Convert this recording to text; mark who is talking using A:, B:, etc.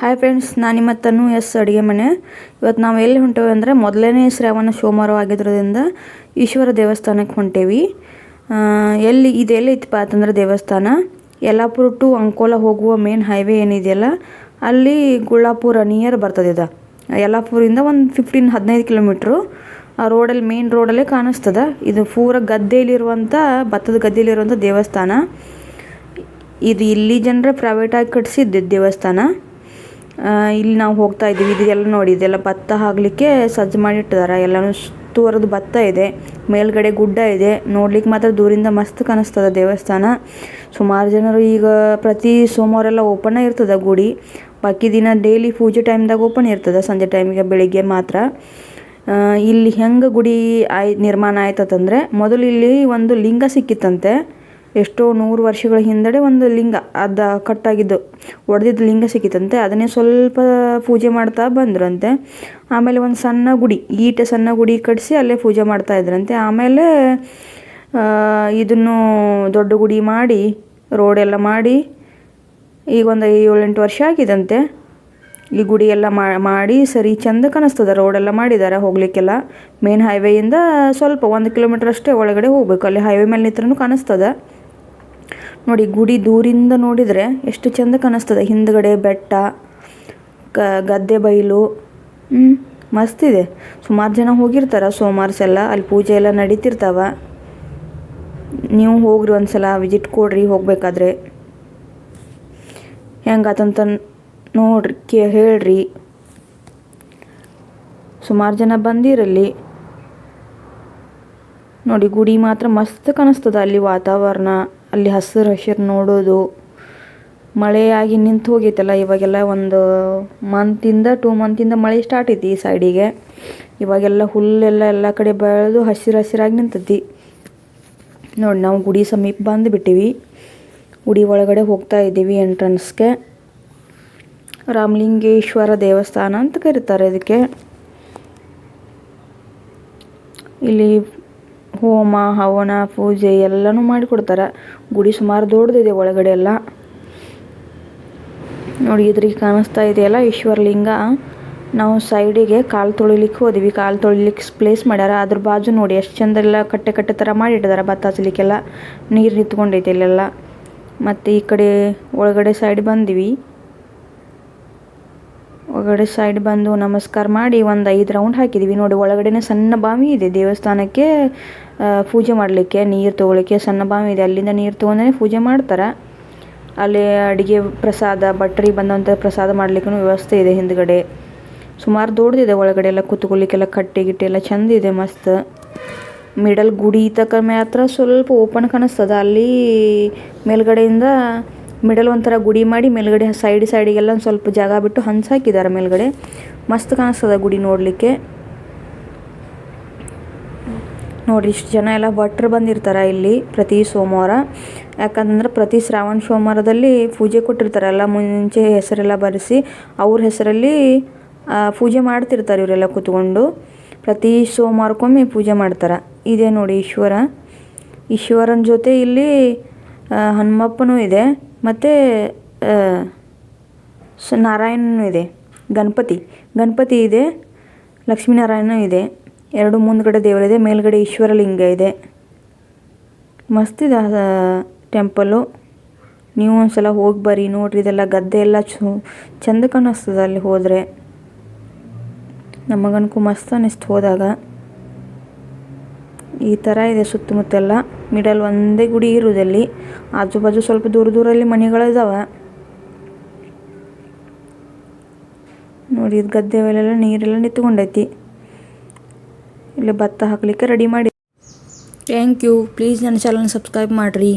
A: Hi friends ನಾನು ನಿಮ್ಮ ತನು S ಅಡುಗೆ ಮನೆ. ಇವತ್ತು ನಾವು ಎಲ್ಲಿ ಹೊಂಟೇವೆ ಅಂದರೆ ಮೊದಲನೇ ಶ್ರಾವಣ ಸೋಮವಾರವಾಗಿದ್ದರಿಂದ ಈಶ್ವರ ದೇವಸ್ಥಾನಕ್ಕೆ ಹೊಂಟೇವಿ. ಎಲ್ಲಿ ಇದೆಲ್ಲಿ ಇತ್ತಪ್ಪ ಅಂತಂದ್ರೆ ದೇವಸ್ಥಾನ. ಯಲ್ಲಾಪುರ ಟು ಅಂಕೋಲ ಹೋಗುವ ಮೇನ್ ಹೈವೇ ಏನಿದೆಯಲ್ಲ, ಅಲ್ಲಿ ಗುಳ್ಳಾಪುರ ನಿಯರ್ ಬರ್ತದೆ ಇದು ಯಲ್ಲಾಪುರಿಂದ ಒಂದು ಫಿಫ್ಟೀನ್ ಹದಿನೈದು ಕಿಲೋಮೀಟ್ರು ಆ ರೋಡಲ್ಲಿ ಮೇನ್ ರೋಡಲ್ಲೇ ಕಾಣಿಸ್ತದೆ. ಇದು ಪೂರ ಗದ್ದೆಯಲ್ಲಿರುವಂಥ ಭತ್ತದ ಗದ್ದೆಯಲ್ಲಿರುವಂಥ ದೇವಸ್ಥಾನ. ಇದು ಇಲ್ಲಿ ಜನರ ಪ್ರೈವೇಟಾಗಿ ಕಟ್ಟಿಸಿದ್ದು ದೇವಸ್ಥಾನ. ಇಲ್ಲಿ ನಾವು ಹೋಗ್ತಾ ಇದ್ದೀವಿ. ಇದೆಲ್ಲ ನೋಡಿ, ಇದೆಲ್ಲ ಭತ್ತ ಆಗ್ಲಿಕ್ಕೆ ಸಜ್ಜು ಮಾಡಿಟ್ಟಿದ್ದಾರೆ ಎಲ್ಲಾನು ತೂರದ ಭತ್ತ ಇದೆ. ಮೇಲ್ಗಡೆ ಗುಡ್ಡ ಇದೆ. ನೋಡ್ಲಿಕ್ಕೆ ಮಾತ್ರ ದೂರಿಂದ ಮಸ್ತ್ ಕಾಣಿಸ್ತದ ದೇವಸ್ಥಾನ. ಸುಮಾರು ಜನರು ಈಗ ಪ್ರತಿ ಸೋಮವಾರ ಎಲ್ಲ ಓಪನ್ ಇರ್ತದೆ ಗುಡಿ. ಬಾಕಿ ದಿನ ಡೈಲಿ ಪೂಜೆ ಟೈಮ್ದಾಗ ಓಪನ್ ಇರ್ತದೆ, ಸಂಜೆ ಟೈಮಿಗೆ ಬೆಳಿಗ್ಗೆ ಮಾತ್ರ. ಇಲ್ಲಿ ಹೆಂಗೆ ಗುಡಿ ಆಯ್ ನಿರ್ಮಾಣ ಆಯ್ತದಂದ್ರೆ ಮೊದಲು ಇಲ್ಲಿ ಒಂದು ಲಿಂಗ ಸಿಕ್ಕಿತ್ತಂತೆ. ಎಷ್ಟೋ ನೂರು ವರ್ಷಗಳ ಹಿಂದಡೆ ಒಂದು ಲಿಂಗ ಅದ ಕಟ್ಟಾಗಿದ್ದು, ಒಡೆದಿದ್ದು ಲಿಂಗ ಸಿಕ್ಕಿತಂತೆ. ಅದನ್ನೇ ಸ್ವಲ್ಪ ಪೂಜೆ ಮಾಡ್ತಾ ಬಂದ್ರಂತೆ. ಆಮೇಲೆ ಒಂದು ಸಣ್ಣ ಗುಡಿ, ಈಟ ಸಣ್ಣ ಗುಡಿ ಕಟ್ಟಿಸಿ ಅಲ್ಲೇ ಪೂಜೆ ಮಾಡ್ತಾ ಇದ್ರಂತೆ. ಆಮೇಲೆ ಇದನ್ನು ದೊಡ್ಡ ಗುಡಿ ಮಾಡಿ ರೋಡೆಲ್ಲ ಮಾಡಿ, ಈಗ ಒಂದು ಏಳೆಂಟು ವರ್ಷ ಆಗಿದಂತೆ. ಈ ಗುಡಿ ಎಲ್ಲ ಮಾಡಿ ಸರಿ ಚಂದ ಕಾಣಿಸ್ತದೆ. ರೋಡೆಲ್ಲ ಮಾಡಿದ್ದಾರೆ ಹೋಗ್ಲಿಕ್ಕೆಲ್ಲ. ಮೇನ್ ಹೈವೇಯಿಂದ ಸ್ವಲ್ಪ ಒಂದು ಕಿಲೋಮೀಟರ್ ಅಷ್ಟೇ ಒಳಗಡೆ ಹೋಗ್ಬೇಕು. ಅಲ್ಲಿ ಹೈವೇ ಮೇಲೆ ನಿಂತ್ರೂ ಕಾಣಿಸ್ತದೆ. ನೋಡಿ, ಗುಡಿ ದೂರಿಂದ ನೋಡಿದರೆ ಎಷ್ಟು ಚಂದ ಕಾಣಿಸ್ತದೆ. ಹಿಂದ್ಗಡೆ ಬೆಟ್ಟ, ಕ, ಗದ್ದೆ ಬೈಲು. ಮಸ್ತಿದೆ ಸುಮಾರು ಜನ ಹೋಗಿರ್ತಾರೆ, ಸೋಮವಾರ ಎಲ್ಲ ಅಲ್ಲಿ ಪೂಜೆ ಎಲ್ಲ ನಡೀತಿರ್ತಾವ. ನೀವು ಹೋಗ್ರಿ ಒಂದ್ಸಲ, ವಿಸಿಟ್ ಕೊಡ್ರಿ, ಹೋಗಬೇಕಾದ್ರೆ. ಹೆಂಗಾತಂತ ನೋಡ್ರಿ, ಕೇ, ಹೇಳ್ರಿ. ಸುಮಾರು ಜನ ಬಂದಿರಲ್ಲಿ ನೋಡಿ, ಗುಡಿ ಮಾತ್ರ ಮಸ್ತ್ ಕಾಣಿಸ್ತದ ಅಲ್ಲಿ ವಾತಾವರಣ. ಅಲ್ಲಿ ಹಸಿರು ಹಸಿರು ನೋಡೋದು. ಮಳೆಯಾಗಿ ನಿಂತು ಹೋಗೈತಲ್ಲ, ಇವಾಗೆಲ್ಲ ಒಂದು ಮಂತಿಂದ ಟೂ ಮಂತಿಂದ ಮಳೆ ಸ್ಟಾರ್ಟ್ ಐತಿ ಈ ಸೈಡಿಗೆ ಇವಾಗೆಲ್ಲ ಹುಲ್ಲೆಲ್ಲ ಎಲ್ಲ ಕಡೆ ಬೆಳೆದು ಹಸಿರು ಹಸಿರಾಗಿ ನಿಂತೈತಿ. ನೋಡಿ ನಾವು ಗುಡಿ ಸಮೀಪ ಬಂದು ಬಂದುಬಿಟ್ಟಿವಿ ಗುಡಿ ಒಳಗಡೆ ಹೋಗ್ತಾ ಇದ್ದೀವಿ ಎಂಟ್ರೆನ್ಸ್ಗೆ ರಾಮಲಿಂಗೇಶ್ವರ ದೇವಸ್ಥಾನ ಅಂತ ಕರೀತಾರೆ ಇದಕ್ಕೆ. ಇಲ್ಲಿ ಹೋಮ, ಹವನ, ಪೂಜೆ ಎಲ್ಲನೂ ಮಾಡಿಕೊಡ್ತಾರೆ. ಗುಡಿ ಸುಮಾರು ದೊಡ್ಡದಿದೆ ಒಳಗಡೆ ಎಲ್ಲ. ನೋಡಿ ಇದ್ರಿಗೆ ಕಾಣಿಸ್ತಾ ಇದೆಯಲ್ಲ ಈಶ್ವರಲಿಂಗ ನಾವು ಸೈಡಿಗೆ ಕಾಲು ತೊಳಿಲಿಕ್ಕೆ ಹೋದ್ವಿ. ಕಾಲು ತೊಳಿಲಿಕ್ಕೆ ಪ್ಲೇಸ್ ಮಾಡ್ಯಾರ. ಅದ್ರ ಬಾಜು ನೋಡಿ ಎಷ್ಟು ಚಂದೆಲ್ಲ ಕಟ್ಟೆ ಕಟ್ಟೆ ಥರ ಮಾಡಿಟ್ಟಿದ್ದಾರೆ ಭತ್ತ ಹಚ್ಚಲಿಕ್ಕೆಲ್ಲ ನೀರು ನಿಂತ್ಕೊಂಡೈತೆ ಇಲ್ಲೆಲ್ಲ. ಮತ್ತು ಈ ಕಡೆ ಒಳಗಡೆ ಸೈಡ್ ಬಂದ್ವಿ. ಒಳಗಡೆ ಸೈಡ್ ಬಂದು ನಮಸ್ಕಾರ ಮಾಡಿ ಒಂದು ಐದು ರೌಂಡ್ ಹಾಕಿದ್ದೀವಿ ನೋಡಿ, ಒಳಗಡೆನೇ ಸಣ್ಣ ಬಾವಿ ಇದೆ. ದೇವಸ್ಥಾನಕ್ಕೆ ಪೂಜೆ ಮಾಡಲಿಕ್ಕೆ ನೀರು ತೊಗೊಳಿಕ್ಕೆ ಸಣ್ಣ ಬಾವಿ ಇದೆ. ಅಲ್ಲಿಂದ ನೀರು ತೊಗೊಂಡೇ ಪೂಜೆ ಮಾಡ್ತಾರೆ. ಅಲ್ಲಿ ಅಡುಗೆ ಪ್ರಸಾದ, ಭಟ್ರಿ ಬಂದಂಥ ಪ್ರಸಾದ ಮಾಡಲಿಕ್ಕೂ ವ್ಯವಸ್ಥೆ ಇದೆ ಹಿಂದ್ಗಡೆ. ಸುಮಾರು ದೊಡ್ಡದಿದೆ ಒಳಗಡೆ ಎಲ್ಲ ಕೂತ್ಕೊಳ್ಳಿಕ್ಕೆಲ್ಲ ಕಟ್ಟೆ ಗಿಟ್ಟೆ ಎಲ್ಲ ಚೆಂದ ಇದೆ, ಮಸ್ತ್. ಮಿಡಲ್ ಗುಡಿ ತಕ ಮಾತ್ರ ಸ್ವಲ್ಪ ಓಪನ್ ಕಾಣಿಸ್ತದ. ಅಲ್ಲಿ ಮೇಲ್ಗಡೆಯಿಂದ ಮಿಡಲ್ ಒಂಥರ ಗುಡಿ ಮಾಡಿ ಮೇಲ್ಗಡೆ ಸೈಡ್ ಸೈಡಿಗೆಲ್ಲ ಒಂದು ಸ್ವಲ್ಪ ಜಾಗ ಬಿಟ್ಟು ಹಂಚ್ ಹಾಕಿದ್ದಾರೆ ಮೇಲ್ಗಡೆ. ಮಸ್ತ್ ಕಾಣಿಸ್ತದ ಗುಡಿ ನೋಡಲಿಕ್ಕೆ. ನೋಡ್ರಿ ಇಷ್ಟು ಜನ ಎಲ್ಲ ಭಟ್ರು ಬಂದಿರ್ತಾರೆ ಇಲ್ಲಿ ಪ್ರತಿ ಸೋಮವಾರ. ಯಾಕಂತಂದ್ರೆ ಪ್ರತಿ ಶ್ರಾವಣ ಸೋಮವಾರದಲ್ಲಿ ಪೂಜೆ ಕೊಟ್ಟಿರ್ತಾರಲ್ಲ ಮುಂಚೆ ಹೆಸರೆಲ್ಲ ಬರೆಸಿ ಅವ್ರ ಹೆಸರಲ್ಲಿ ಪೂಜೆ ಮಾಡ್ತಿರ್ತಾರೆ ಇವರೆಲ್ಲ ಕೂತ್ಕೊಂಡು. ಪ್ರತಿ ಸೋಮವಾರಕ್ಕೊಮ್ಮೆ ಪೂಜೆ ಮಾಡ್ತಾರೆ. ಇದೆ ನೋಡಿ ಈಶ್ವರ. ಈಶ್ವರನ ಜೊತೆ ಇಲ್ಲಿ ಹನುಮಪ್ಪನೂ ಇದೆ. ಮತ್ತು ಸ, ನಾರಾಯಣನೂ ಇದೆ. ಗಣಪತಿ. ಗಣಪತಿ ಇದೆ ಲಕ್ಷ್ಮೀನಾರಾಯಣ ಇದೆ. ಎರಡು ಮುಂದ್ಗಡೆ ದೇವರಿದೆ, ಮೇಲ್ಗಡೆ ಈಶ್ವರಲಿಂಗ ಇದೆ. ಮಸ್ತಿದೆ ಟೆಂಪಲ್ಲು ನೀವು ಒಂದ್ಸಲ ಹೋಗಿ ಬರ್ರಿ, ನೋಡ್ರಿ, ಇದೆಲ್ಲ ಗದ್ದೆ ಎಲ್ಲ ಚು, ಚಂದ ಕಾಣಿಸ್ತದೆ ಅಲ್ಲಿ ಹೋದರೆ. ನಮಗನ್ಕು ಮಸ್ತ್ ಅನ್ನಿಸ್ತು ಹೋದಾಗ. ಈ ಥರ ಇದೆ ಸುತ್ತಮುತ್ತೆಲ್ಲ ಮಿಡಲ್ ಒಂದೇ ಗುಡಿ ಇರುವುದಲ್ಲಿ. ಆಜು ಬಾಜು ಸ್ವಲ್ಪ ದೂರ ದೂರಲ್ಲಿ ಮನೆಗಳಿದಾವೆ ನೋಡಿ, ಇದು ಗದ್ದೆ ಮೇಲೆಲ್ಲ ನೀರೆಲ್ಲ ನಿಂತ್ಕೊಂಡೈತಿ. ಇಲ್ಲಿ ಭತ್ತ ಹಾಕ್ಲಿಕ್ಕೆ ರೆಡಿ ಮಾಡಿ. ಥ್ಯಾಂಕ್ ಯು ಪ್ಲೀಸ್ ನನ್ನ ಚಾನಲ್ ಸಬ್ಸ್ಕ್ರೈಬ್ ಮಾಡಿರಿ.